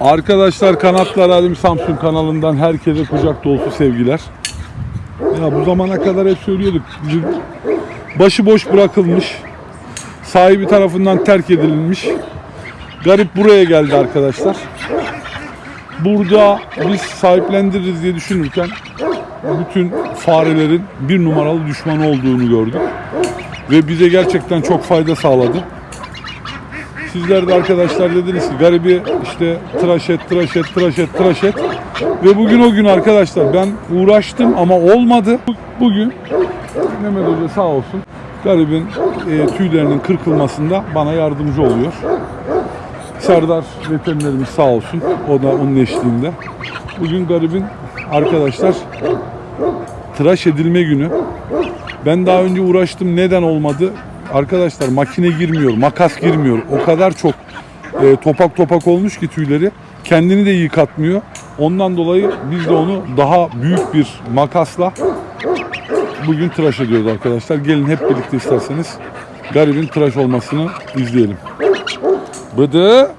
Arkadaşlar Kanatlar Alim Samsun kanalından herkese kucak dolusu sevgiler. Ya bu zamana kadar hep söylüyorduk. Bizim başıboş bırakılmış, sahibi tarafından terk edilmiş. Garip buraya geldi arkadaşlar. Burada biz sahiplendiririz diye düşünürken bütün farelerin bir numaralı düşman olduğunu gördük. Ve bize gerçekten çok fayda sağladı. Sizler de arkadaşlar dediniz ki garibi işte tıraş et, tıraş et, tıraş et, tıraş et. Ve bugün o gün arkadaşlar ben uğraştım ama olmadı. Bu- Bugün Mehmet Hoca sağ olsun garibin e, tüylerinin kırkılmasında bana yardımcı oluyor. Serdar veterinerimiz sağ olsun. O da onun eşliğinde. Bugün garibin arkadaşlar tıraş edilme günü. Ben daha önce uğraştım neden olmadı? Arkadaşlar makine girmiyor, makas girmiyor. O kadar çok e, topak topak olmuş ki tüyleri. Kendini de iyi katmıyor. Ondan dolayı biz de onu daha büyük bir makasla bugün tıraş ediyoruz arkadaşlar. Gelin hep birlikte isterseniz garibin tıraş olmasını izleyelim. Bıdı.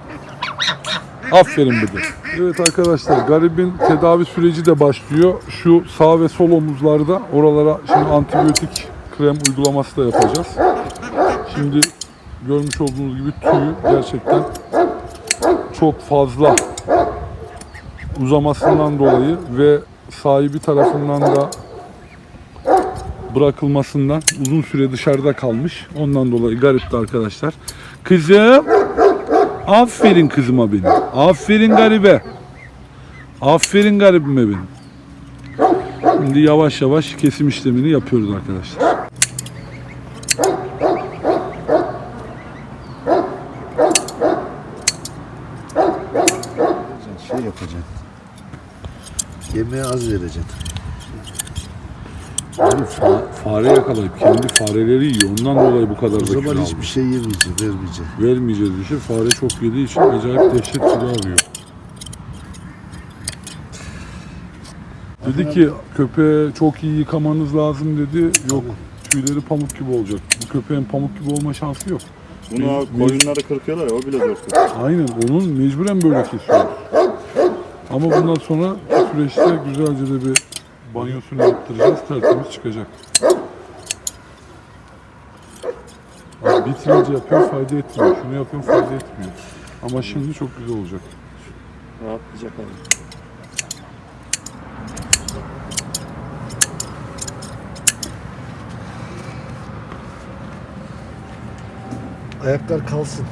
Aferin Bıdı. Evet arkadaşlar garibin tedavi süreci de başlıyor. Şu sağ ve sol omuzlarda oralara şimdi antibiyotik krem uygulaması da yapacağız. Şimdi görmüş olduğunuz gibi tüyü gerçekten çok fazla uzamasından dolayı ve sahibi tarafından da bırakılmasından uzun süre dışarıda kalmış. Ondan dolayı garipti arkadaşlar. Kızım Aferin kızıma benim. Aferin garibe. Aferin garibime benim. Şimdi yavaş yavaş kesim işlemini yapıyoruz arkadaşlar. Sen şey yapacaksın. Yemeğe az vereceksin. Abi fa- fare yakalayıp kendi fareleri yiyor. Ondan dolayı bu kadar O da zaman kilo hiçbir almış. şey yemeyeceksin, vermeyeceksin. Vermeyeceğiz bir şey. Fare çok yediği için acayip dehşet kilo alıyor. Dedi ki köpeğe çok iyi yıkamanız lazım dedi. Yok tüyleri pamuk gibi olacak. Bu köpeğin pamuk gibi olma şansı yok. Bunu abi koyunları kırkıyorlar ya o bile kırk. Aynen onun mecburen böyle kesiyoruz. Ama bundan sonra bu süreçte güzelce de bir banyosunu yaptıracağız. Tertemiz çıkacak. Abi bitince yapıyor fayda etmiyor. Şunu yapıyor fayda etmiyor. Ama şimdi çok güzel olacak. Rahatlayacak abi. Ayaklar kalsın.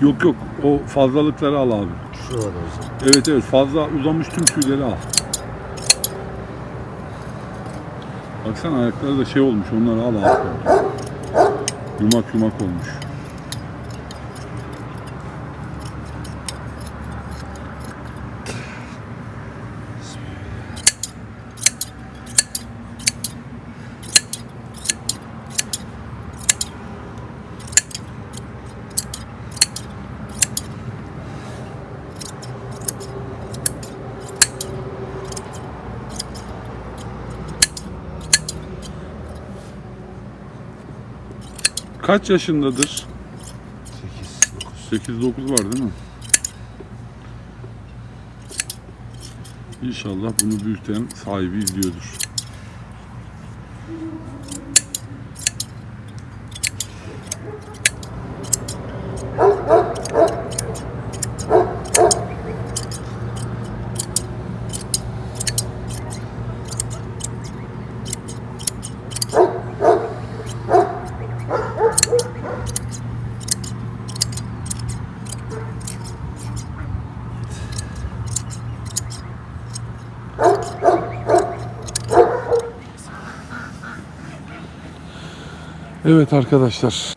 Yok yok o fazlalıkları al abi. Şuralar olacak. Evet evet fazla uzamış tüm tüyleri al. Baksana ayakları da şey olmuş onları al al. Yumak yumak olmuş. Kaç yaşındadır? 8, 9. 8-9 var değil mi? İnşallah bunu büyüten sahibi izliyordur. Evet arkadaşlar.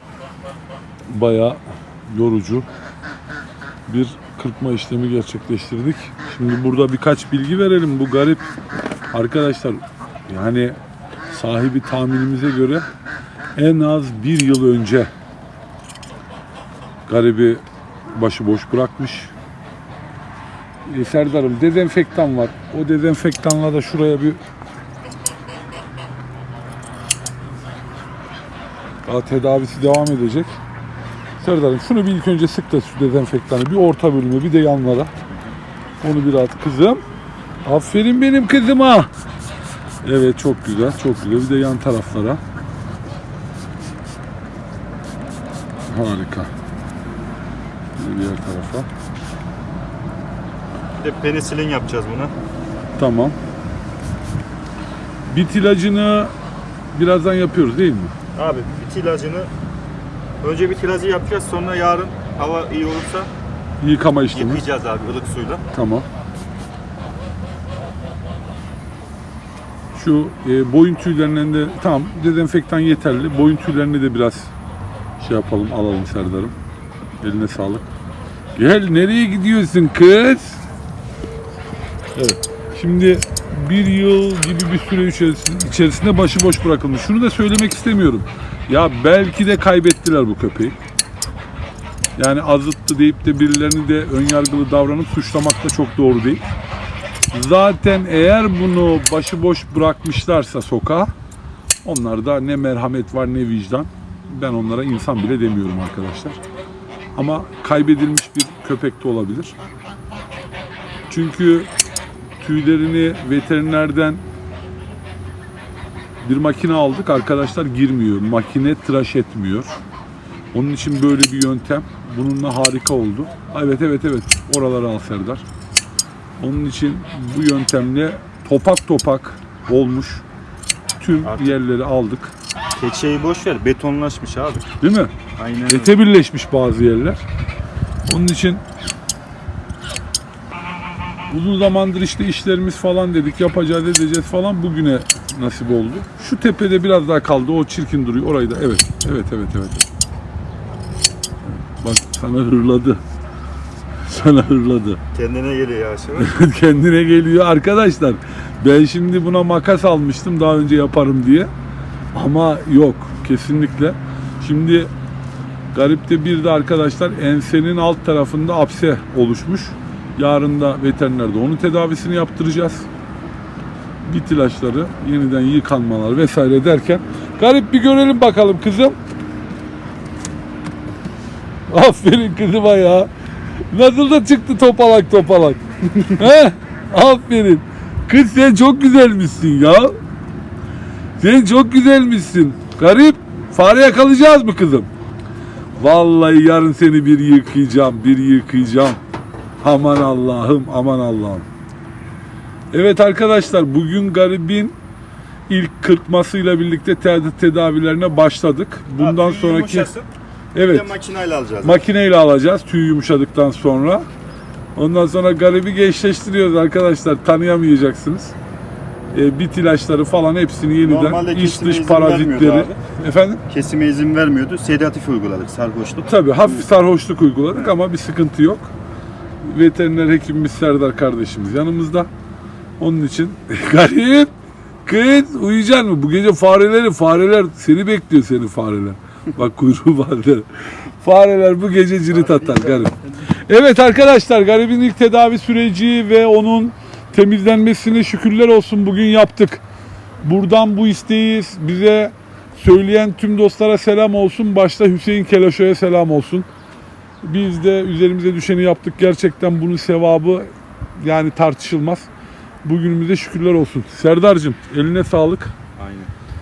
Bayağı yorucu bir kırpma işlemi gerçekleştirdik. Şimdi burada birkaç bilgi verelim. Bu garip arkadaşlar yani sahibi tahminimize göre en az bir yıl önce garibi başıboş bırakmış. E, Serdar'ım dezenfektan var. O dezenfektanla da şuraya bir Daha tedavisi devam edecek. Serdar'ım şunu bir ilk önce sık da şu dezenfektanı bir orta bölüme bir de yanlara. Onu bir at kızım. Aferin benim kızıma. Evet çok güzel çok güzel. Bir de yan taraflara. Harika. Bir de diğer tarafa. Bir de penisilin yapacağız buna. Tamam. Bit ilacını birazdan yapıyoruz değil mi? Abi bit ilacını önce bit ilacı yapacağız sonra yarın hava iyi olursa Yıkama işlemi. yıkayacağız abi ılık suyla. Tamam. Şu e, boyun tüylerinden de tamam dezenfektan yeterli. Boyun tüylerini de biraz şey yapalım alalım Serdar'ım. Eline sağlık. Gel nereye gidiyorsun kız? Evet. Şimdi bir yıl gibi bir süre içerisinde, içerisinde başıboş bırakılmış. Şunu da söylemek istemiyorum. Ya belki de kaybettiler bu köpeği. Yani azıttı deyip de birilerini de önyargılı davranıp suçlamak da çok doğru değil. Zaten eğer bunu başıboş bırakmışlarsa sokağa onlarda ne merhamet var ne vicdan. Ben onlara insan bile demiyorum arkadaşlar. Ama kaybedilmiş bir köpek de olabilir. Çünkü tüylerini veterinerden bir makine aldık arkadaşlar girmiyor. Makine tıraş etmiyor. Onun için böyle bir yöntem bununla harika oldu. Evet evet evet oraları al Serdar. Onun için bu yöntemle topak topak olmuş tüm Artık- yerleri aldık. Keçeyi boş ver betonlaşmış abi. Değil mi? Aynen. Ete birleşmiş bazı yerler. Onun için uzun zamandır işte işlerimiz falan dedik yapacağız edeceğiz falan bugüne nasip oldu. Şu tepede biraz daha kaldı o çirkin duruyor orayı da evet evet evet evet. Bak sana hırladı. Sana hırladı. Kendine geliyor yavaş. Kendine geliyor arkadaşlar. Ben şimdi buna makas almıştım daha önce yaparım diye. Ama yok kesinlikle. Şimdi garipte bir de arkadaşlar ensenin alt tarafında apse oluşmuş. Yarın da veterinerde onun tedavisini yaptıracağız. Bit ilaçları, yeniden yıkanmalar vesaire derken garip bir görelim bakalım kızım. Aferin kızıma ya. Nasıl da çıktı topalak topalak. He? Aferin. Kız sen çok güzelmişsin ya. Sen çok güzelmişsin. Garip. Fare yakalayacağız mı kızım? Vallahi yarın seni bir yıkayacağım, bir yıkayacağım. Aman Allah'ım, aman Allah'ım. Evet arkadaşlar bugün garibin ilk kırpmasıyla birlikte te- tedavilerine başladık. Bundan tüy sonraki yumuşasın, evet Bir de makineyle alacağız. makineyle alacağız tüy yumuşadıktan sonra. Ondan sonra garibi gençleştiriyoruz arkadaşlar. Tanıyamayacaksınız. E, bit ilaçları falan hepsini yeniden Normalde iç dış parazitleri. Efendim? Kesime izin vermiyordu. Sedatif uyguladık sarhoşluk. Tabii hafif sarhoşluk uyguladık ama bir sıkıntı yok. Veteriner hekimimiz Serdar kardeşimiz yanımızda. Onun için garip kız uyuyacaksın mı? Bu gece fareleri fareler seni bekliyor seni fareler. Bak kuyruğu var. Fareler bu gece cirit atar garip. Evet arkadaşlar garibin ilk tedavi süreci ve onun temizlenmesine şükürler olsun bugün yaptık. Buradan bu isteği bize söyleyen tüm dostlara selam olsun. Başta Hüseyin Kelaşo'ya selam olsun. Biz de üzerimize düşeni yaptık. Gerçekten bunun sevabı yani tartışılmaz. Bugünümüze şükürler olsun. Serdar'cığım eline sağlık. Aynen.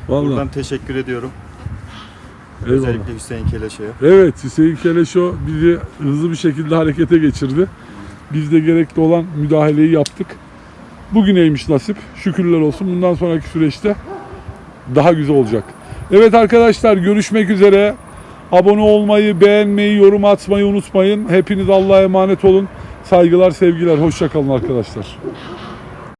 Vallahi. Buradan teşekkür ediyorum. eyvallah. Özellikle Hüseyin Keleşe'ye. Evet Hüseyin Keleşo bizi hızlı bir şekilde harekete geçirdi. Biz de gerekli olan müdahaleyi yaptık. Bugüneymiş nasip. Şükürler olsun. Bundan sonraki süreçte daha güzel olacak. Evet arkadaşlar görüşmek üzere. Abone olmayı, beğenmeyi, yorum atmayı unutmayın. Hepiniz Allah'a emanet olun. Saygılar, sevgiler. Hoşça kalın arkadaşlar.